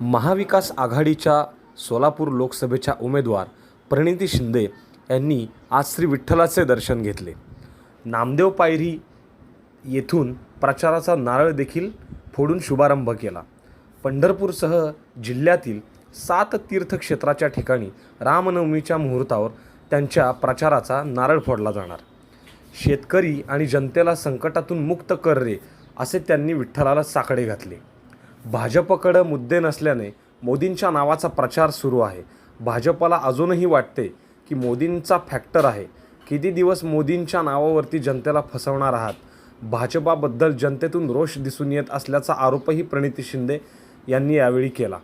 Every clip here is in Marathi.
महाविकास आघाडीच्या सोलापूर लोकसभेच्या उमेदवार प्रणिती शिंदे यांनी आज श्री विठ्ठलाचे दर्शन घेतले. नामदेव पायरी येथून प्रचाराचा नारळ देखील फोडून शुभारंभ केला. पंढरपूरसह जिल्ह्यातील सात तीर्थक्षेत्राच्या ठिकाणी रामनवमीच्या मुहूर्तावर त्यांच्या प्रचाराचा नारळ फोडला जाणार. शेतकरी आणि जनतेला संकटातून मुक्त कर रे असे त्यांनी विठ्ठलाला साकडे घातले. भाजपकडं मुद्दे नसल्याने मोदींच्या नावाचा प्रचार सुरू आहे. भाजपला अजूनही वाटते की मोदींचा फॅक्टर आहे. किती दिवस मोदींच्या नावावरती जनतेला फसवणार आहात? भाजपाबद्दल जनतेतून रोष दिसून येत असल्याचा आरोपही प्रणिती शिंदे यांनी यावेळी केला.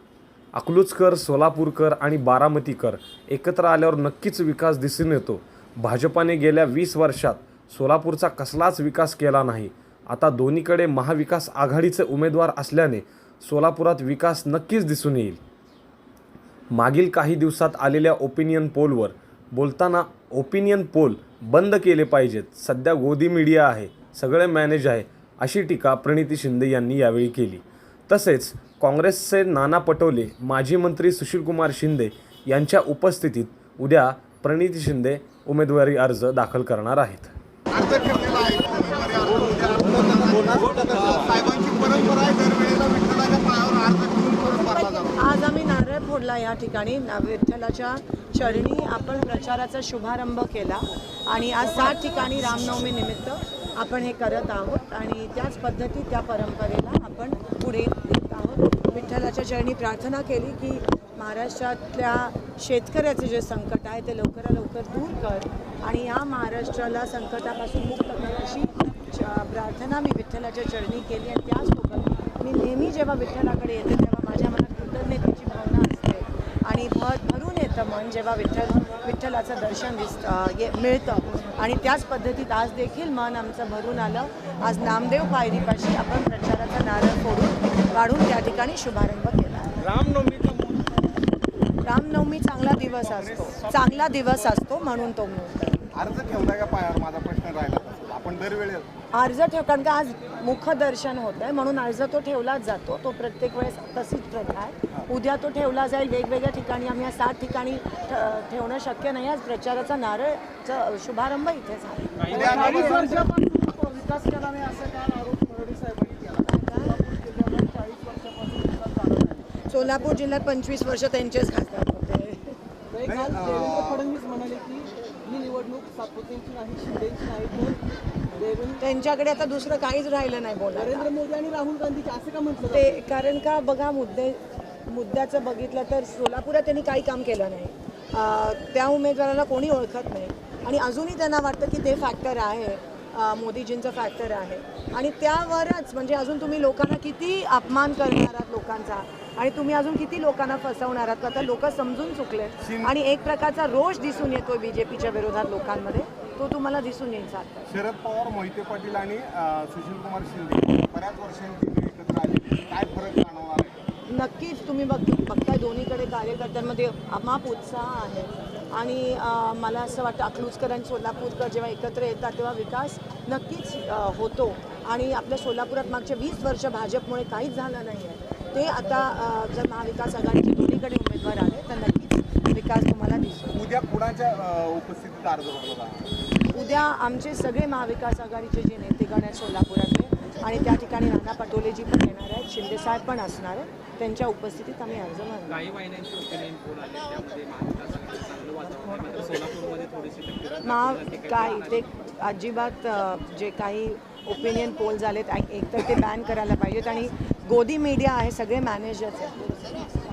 अकलूजकर सोलापूरकर आणि बारामतीकर एकत्र आल्यावर नक्कीच विकास दिसून येतो. भाजपाने गेल्या वीस वर्षात सोलापूरचा कसलाच विकास केला नाही. आता दोन्हीकडे महाविकास आघाडीचे उमेदवार असल्याने सोलापुरात विकास नक्कीच दिसून येईल. मागील काही दिवसात आलेल्या ओपिनियन पोलवर बोलताना ओपिनियन पोल बंद केले पाहिजेत. सध्या गोदी मीडिया आहे सगळे मॅनेज आहे अशी टीका प्रणिती शिंदे यांनी यावेळी केली. तसेच काँग्रेसचे नाना पटोले माजी मंत्री सुशीलकुमार शिंदे यांच्या उपस्थितीत उद्या प्रणिती शिंदे उमेदवारी अर्ज दाखल करणार आहेत. आहे. परंपरा आहे दरवेळेला विठ्ठलाच्या पायावर अर्ज ठेवून परत भरला जातो आज आम्ही नारळ या ठिकाणी विठ्ठलाच्या चरणी आपण प्रचाराचा शुभारंभ केला. आणि आज सात ठिकाणी रामनवमी निमित्त आपण हे करत आहोत. आणि त्याच पद्धती त्या परंपरेला आपण पुढे देत आहोत. विठ्ठलाच्या चरणी प्रार्थना केली की महाराष्ट्रातल्या शेतकऱ्याचे जे संकट आहे ते लवकरात लवकर दूर कर. आणि या महाराष्ट्राला संकटापासून मुक्त कर अशी च- प्रार्थना मी विठ्ठलाच्या चरणी केली. आणि त्याचसोबत मी नेहमी जेव्हा विठ्ठलाकडे येते तेव्हा माझ्या मनात कृतज्ञतेची भावना असते आणि भर येतं मन जेव्हा विठ्ठल विठ्ठलाचं दर्शन दिसतं ये मिळतं. आणि त्याच पद्धतीत आज देखील मन आमचं भरून आलं. आज नामदेव पायरीपाशी आपण प्रचाराचा नारळ फोडून काढून त्या ठिकाणी शुभारंभ केला. रामनवमी चांगला दिवस असतो. चांगला दिवस असतो म्हणून तो मुहूर्त. अर्ज ठेवला का पायावर? माझा प्रश्न राहिला. आपण दरवेळेला अर्ज ठेव कारण का आज मुखदर्शन होत आहे म्हणून अर्ज तो ठेवलाच जातो. तो प्रत्येक वेळेस तशीच प्रथा आहे. उद्या तो ठेवला जाईल वेगवेगळ्या ठिकाणी आम्ही या सात ठिकाणी ठ- ठेवणं शक्य नाही. आज प्रचाराचा नारळचा शुभारंभ इथे झाला. उद्या आम्ही- विकास केला नाही असं आरोप साहेबांनी केला. नाही. सोलापूर जिल्ह्यात पंचवीस वर्ष त्यांचेच खासदार होते ते काल देवेंद्र फडणवीस म्हणाले की ही निवडणूक सातपुतेंची नाही शिंदेची नाही तर देवेंद्र त्यांच्याकडे आता दुसरं काहीच राहिलं नाही बोलायला. नरेंद्र मोदी आणि राहुल गांधीचे असं का म्हटलं ते कारण का बघा मुद्दे मुद्द्याचं बघितलं तर सोलापुरात त्यांनी काही काम केलं नाही. त्या उमेदवाराला कोणी ओळखत नाही. आणि अजूनही त्यांना वाटतं की ते फॅक्टर आहे. मोदीजींचं फॅक्टर आहे. आणि त्यावरच म्हणजे अजून तुम्ही लोकांना किती अपमान करणार आहात लोकांचा? आणि तुम्ही अजून किती लोकांना फसवणार आहात? आता लोक समजून चुकले आणि एक प्रकारचा रोष दिसून येतोय बीजेपीच्या विरोधात लोकांमध्ये. तो तुम्हाला दिसून येईल सारखा. शरद पवार मोहिते पाटील आणि सुशील कुमार शिंदे. बऱ्याच वर्षांची ते एकत्र आले. काय फरक नक्कीच तुम्ही बघ बघताय दोन्हीकडे कार्यकर्त्यांमध्ये अमाप उत्साह आहे. आणि मला असं वाटतं अकलूजकर आणि सोलापूरकर जेव्हा एकत्र येतात तेव्हा विकास नक्कीच होतो. आणि आपल्या सोलापुरात मागच्या वीस वर्ष भाजपमुळे काहीच झालं नाही आहे ते आता जर महाविकास आघाडीचे दोन्हीकडे उमेदवार आले तर नक्कीच विकास तुम्हाला दिसतो उद्या कुणाच्या उपस्थितीत अर्ज उद्या आमचे सगळे महाविकास आघाडीचे जे नेतेगण आहेत सोलापुरातले आणि त्या ठिकाणी नाना पटोलेजी पण येणार आहेत शिंदेसाहेब पण असणार आहेत. त्यांच्या उपस्थितीत आम्ही अर्ज भरणार काही महिन्यांची ओपिनियन पोल आले त्यामध्ये. महाविकास आघाडीचं चांगलं वातावरण आहे. मात्र सोलापूरमध्ये थोडीशी टक्केवारी मग काय ते अजिबात जे काही ओपिनियन पोल झालेत आ- एक तर ते बॅन करायला पाहिजेत. आणि गोदी मीडिया आहे सगळे मॅनेजर्स आहेत.